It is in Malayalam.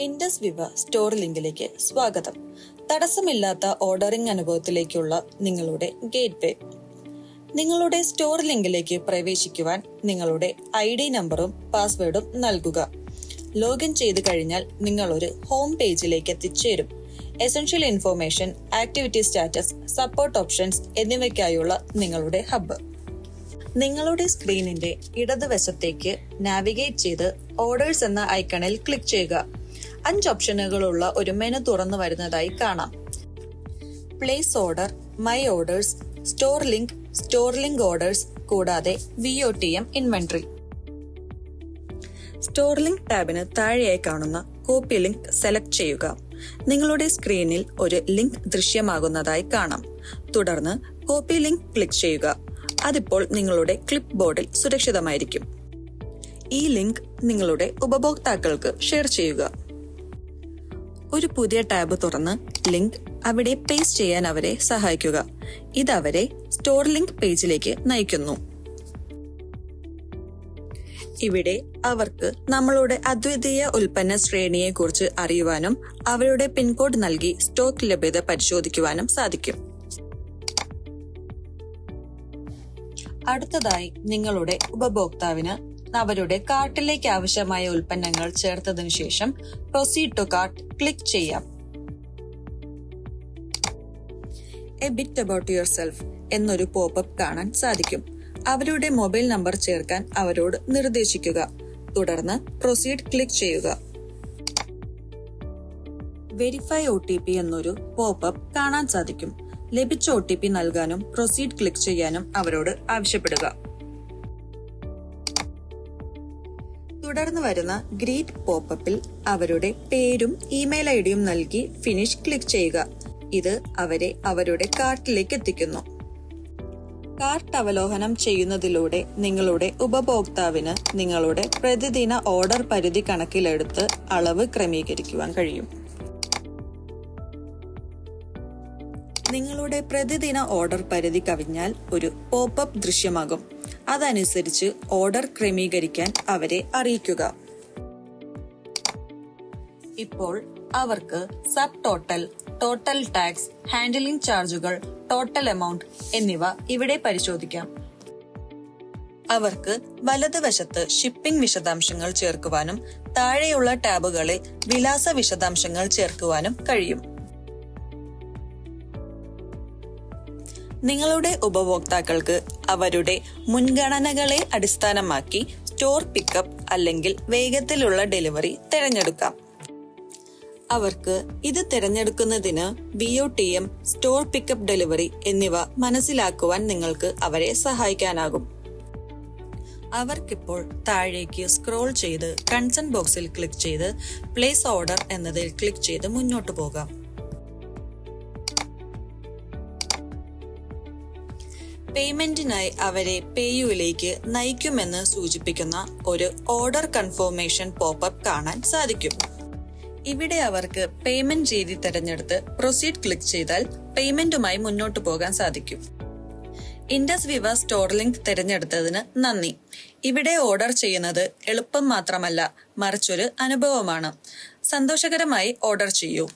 ഇൻഡസ് വിവ സ്റ്റോർ ലിങ്കിലേക്ക് സ്വാഗതം. തടസ്സമില്ലാത്ത ഓർഡറിംഗ് അനുഭവത്തിലേക്കുള്ള നിങ്ങളുടെ ഗേറ്റ് വേ നിങ്ങളുടെ സ്റ്റോർ ലിങ്കിലേക്ക് പ്രവേശിക്കുവാൻ നിങ്ങളുടെ ഐ ഡി നമ്പറും പാസ്വേഡും നൽകുക. ലോഗിൻ ചെയ്തു കഴിഞ്ഞാൽ നിങ്ങൾ ഒരു ഹോം പേജിലേക്ക് എത്തിച്ചേരും. Essential information activity status support options എന്നിവയ്ക്കായുള്ള നിങ്ങളുടെ ഹബ്ബ് നിങ്ങളുടെ സ്ക്രീനിന്റെ ഇടതുവശത്തേക്ക് നാവിഗേറ്റ് ചെയ്ത് ഓർഡേഴ്സ് എന്ന ഐക്കണിൽ ക്ലിക്ക് ചെയ്യുക. അഞ്ച് ഓപ്ഷനുകളുള്ള ഒരു മെനു തുറന്നു വരുന്നതായി കാണാം. Place order my orders store link store link orders കൂടാതെ V O T M inventory store link ടാബിന് താഴെയായി കാണുന്ന കോപ്പി ലിങ്ക് സെലക്ട് ചെയ്യുക. നിങ്ങളുടെ സ്ക്രീനിൽ ഒരു ലിങ്ക് ദൃശ്യമാകുന്നതായി കാണാം. തുടർന്ന് കോപ്പി ലിങ്ക് ക്ലിക്ക് ചെയ്യുക. അതിപ്പോൾ നിങ്ങളുടെ ക്ലിപ്പ് ബോർഡിൽ സുരക്ഷിതമായിരിക്കും. ഈ ലിങ്ക് നിങ്ങളുടെ ഉപഭോക്താക്കൾക്ക് ഷെയർ ചെയ്യുക. ഒരു പുതിയ ടാബ് തുറന്ന് ലിങ്ക് അവിടെ പേസ്റ്റ് ചെയ്യാൻ അവരെ സഹായിക്കുക. ഇത് അവരെ സ്റ്റോർ ലിങ്ക് പേജിലേക്ക് നയിക്കുന്നു. ഇവിടെ അവർക്ക് നമ്മളുടെ അദ്വിതീയ ഉൽപ്പന്ന ശ്രേണിയെ കുറിച്ച് അറിയുവാനും അവരുടെ പിൻകോഡ് നൽകി സ്റ്റോക്ക് ലഭ്യത പരിശോധിക്കുവാനും സാധിക്കും. അടുത്തതായി നിങ്ങളുടെ ഉപഭോക്താവിന് അവരുടെ കാർട്ടിലേക്ക് ആവശ്യമായ ഉൽപ്പന്നങ്ങൾ ചേർത്തതിനു ശേഷം പ്രൊസീഡ് ടു കാർട്ട് ക്ലിക്ക് ചെയ്യാം. A bit about yourself എന്നൊരു പോപ്പപ്പ് കാണാൻ സാധിക്കും. അവരുടെ മൊബൈൽ നമ്പർ ചേർക്കാൻ അവരോട് നിർദ്ദേശിക്കുക. തുടർന്ന് പ്രൊസീഡ് ക്ലിക്ക് ചെയ്യുക. വെരിഫൈ ഒ ടി പി എന്നൊരു പോപ്പപ്പ് കാണാൻ സാധിക്കും. ലഭിച്ച ഒ ടി പി നൽകാനും പ്രൊസീഡ് ക്ലിക്ക് ചെയ്യാനും അവരോട് ആവശ്യപ്പെടുക. തുടർന്ന് വരുന്ന ഗ്രീറ്റ് പോപ്പപ്പിൽ അവരുടെ പേരും ഇമെയിൽ ഐ ഡിയും നൽകി ഫിനിഷ് ക്ലിക്ക് ചെയ്യുക. ഇത് അവരെ അവരുടെ കാർട്ടിലേക്ക് എത്തിക്കുന്നു. കാർട്ട് അവലോകനം ചെയ്യുന്നതിലൂടെ നിങ്ങളുടെ ഉപഭോക്താവിന് നിങ്ങളുടെ പ്രതിദിന ഓർഡർ പരിധി കണക്കിലെടുത്ത് അളവ് ക്രമീകരിക്കുവാൻ കഴിയും. നിങ്ങളുടെ പ്രതിദിന ഓർഡർ പരിധി കവിഞ്ഞാൽ ഒരു പോപ്പപ്പ് ദൃശ്യമാകും. അതനുസരിച്ച് ഓർഡർ ക്രമീകരിക്കാൻ അവരെ അറിയിക്കുക. ഇപ്പോൾ അവർക്ക് sub total total tax handling ചാർജുകൾ ടോട്ടൽ എമൗണ്ട് എന്നിവ ഇവിടെ പരിശോധിക്കാം. അവർക്ക് വലതുവശത്ത് ഷിപ്പിംഗ് വിശദാംശങ്ങൾ ചേർക്കുവാനും താഴെയുള്ള ടാബുകളിൽ വിലാസ വിശദാംശങ്ങൾ ചേർക്കുവാനും കഴിയും. നിങ്ങളുടെ ഉപഭോക്താക്കൾക്ക് അവരുടെ മുൻഗണനകളെ അടിസ്ഥാനമാക്കി സ്റ്റോർ പിക്കപ്പ് അല്ലെങ്കിൽ വേഗത്തിലുള്ള ഡെലിവറി തിരഞ്ഞെടുക്കാം. അവർക്ക് ഇത് തിരഞ്ഞെടുക്കുന്നതിന് B O T M store pickup delivery എന്നിവ മനസ്സിലാക്കുവാൻ നിങ്ങൾക്ക് അവരെ സഹായിക്കാനാകും. അവർക്കിപ്പോൾ താഴേക്ക് സ്ക്രോൾ ചെയ്ത് കൺസൺ ബോക്സിൽ ക്ലിക്ക് ചെയ്ത് പ്ലേസ് ഓർഡർ എന്നതിൽ ക്ലിക്ക് ചെയ്ത് മുന്നോട്ട് പോകാം. പേയ്മെന്റിനായി അവരെ പേയുവിലേക്ക് നയിക്കുമെന്ന് സൂചിപ്പിക്കുന്ന ഒരു ഓർഡർ കൺഫോർമേഷൻ പോപ്പപ്പ് കാണാൻ സാധിക്കും. ഇവിടെ അവർക്ക് പേയ്മെന്റ് രീതി തിരഞ്ഞെടുത്ത് പ്രൊസീഡ് ക്ലിക്ക് ചെയ്താൽ പേയ്മെന്റുമായി മുന്നോട്ട് പോകാൻ സാധിക്കും. ഇൻഡസ് വിവ സ്റ്റോർ ലിങ്ക് തിരഞ്ഞെടുത്തതിന് നന്ദി. ഇവിടെ ഓർഡർ ചെയ്യുന്നത് എളുപ്പം മാത്രമല്ല മറിച്ചൊരു അനുഭവമാണ്. സന്തോഷകരമായി ഓർഡർ ചെയ്യൂ.